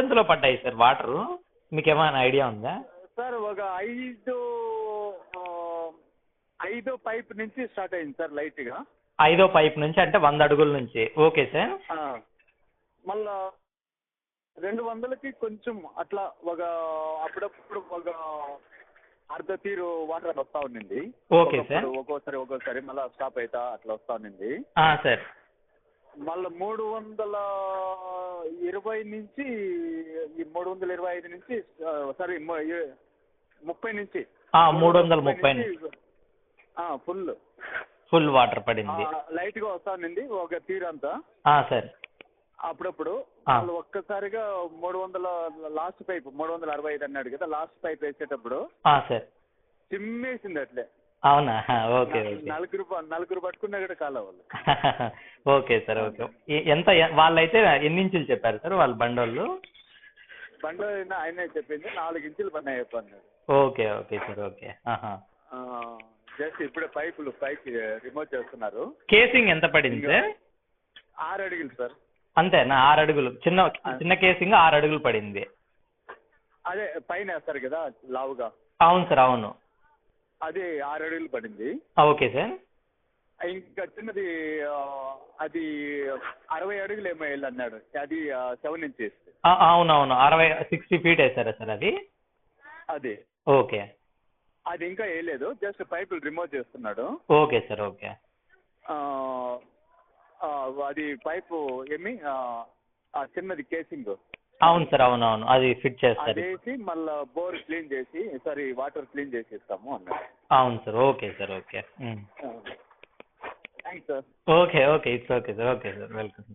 ఎంతలో పడ్డాయి sir water. మీకు ఏమైనా ఐడియా ఉందా? సార్ ఒక ఐదు ఐదో పైప్ నుంచి స్టార్ట్ అయింది సార్ లైట్గా. ఐదో పైప్ నుంచి అంటే వంద అడుగుల నుంచి. Okay sir. మళ్ళా రెండు వందలకి కొంచెం అట్లా ఒక అప్పుడప్పుడు ఒక అర్ధ తీరు వాటర్ వస్తా ఉండింది. Okay sir. ఒక్కోసారి ఒక్కోసారి మళ్ళీ స్టాప్ అవుతా అట్లా వస్తా ఉండింది. సార్. మళ్ళీ మూడు వందల ఇరవై నుంచి మూడు వందల ఇరవై ఐదు నుంచి సారీ ముప్పై నుంచి. మూడు వందల ముప్పై ఫుల్. ఫుల్ వాటర్ పడింది. లైట్గా వస్తా ఉండింది ఒక తీరు అంతా. ఆ, సార్. అప్పుడప్పుడు. వాళ్ళు ఒక్కసారిగా మూడు వందల లాస్ట్ పైప్ మూడు వందల అరవై ఐదు అన్నాడు కదా లాస్ట్ పైప్ వేసేటప్పుడు చిమ్మేసింది అట్లే. అవునా? Okay okay. నలుగురు నలుగురు పట్టుకున్నా కూడా కాల వాళ్ళు. Okay sir okay. ఎంత వాళ్ళైతే ఎన్ని ఇంచులు చెప్పారు సార్ వాళ్ళ బండోళ్ళు? బండి అయినా ఆయనే చెప్పింది నాలుగు ఇంచులు పని చెప్పన్నారు okay okay sir okay. Just ఇప్పుడే పైపులు పైకి రిమూవ్ చేస్తున్నారు. కేసింగ్ ఎంత పడింది సార్? ఆరు అడిగిలు సార్. అంతేనా? ఆరు అడుగులు. చిన్న చిన్న కేసింగ్ ఆరు అడుగులు పడింది. అదే పైన వేస్తారు కదా లావుగా. అవును సార్ అవును. అది ఆరు అడుగులు పడింది ఓకే సార్. ఇంకా చిన్నది అది అరవై అడుగులు ఏమో వెళ్ళి అన్నాడు. అది సెవెన్ ఇంచెస్. అవునవును. అరవై సిక్స్టీ ఫీట్ వేసారా సార్ అది? అది. ఓకే. అది ఇంకా వేయలేదు. జస్ట్ పైపులు రిమూవ్ చేస్తున్నాడు. Okay sir okay. అది పైపు ఏమి? చిన్నది కేసింగ్ అవును సార్ అవునవును. అది ఫిట్ చేస్తారు వేసి మళ్ళా బోర్ క్లీన్ చేసి సారీ వాటర్ క్లీన్ చేసి ఇస్తాము అవును sir okay sir okay. Thanks sir. Okay okay it's okay sir okay sir welcome.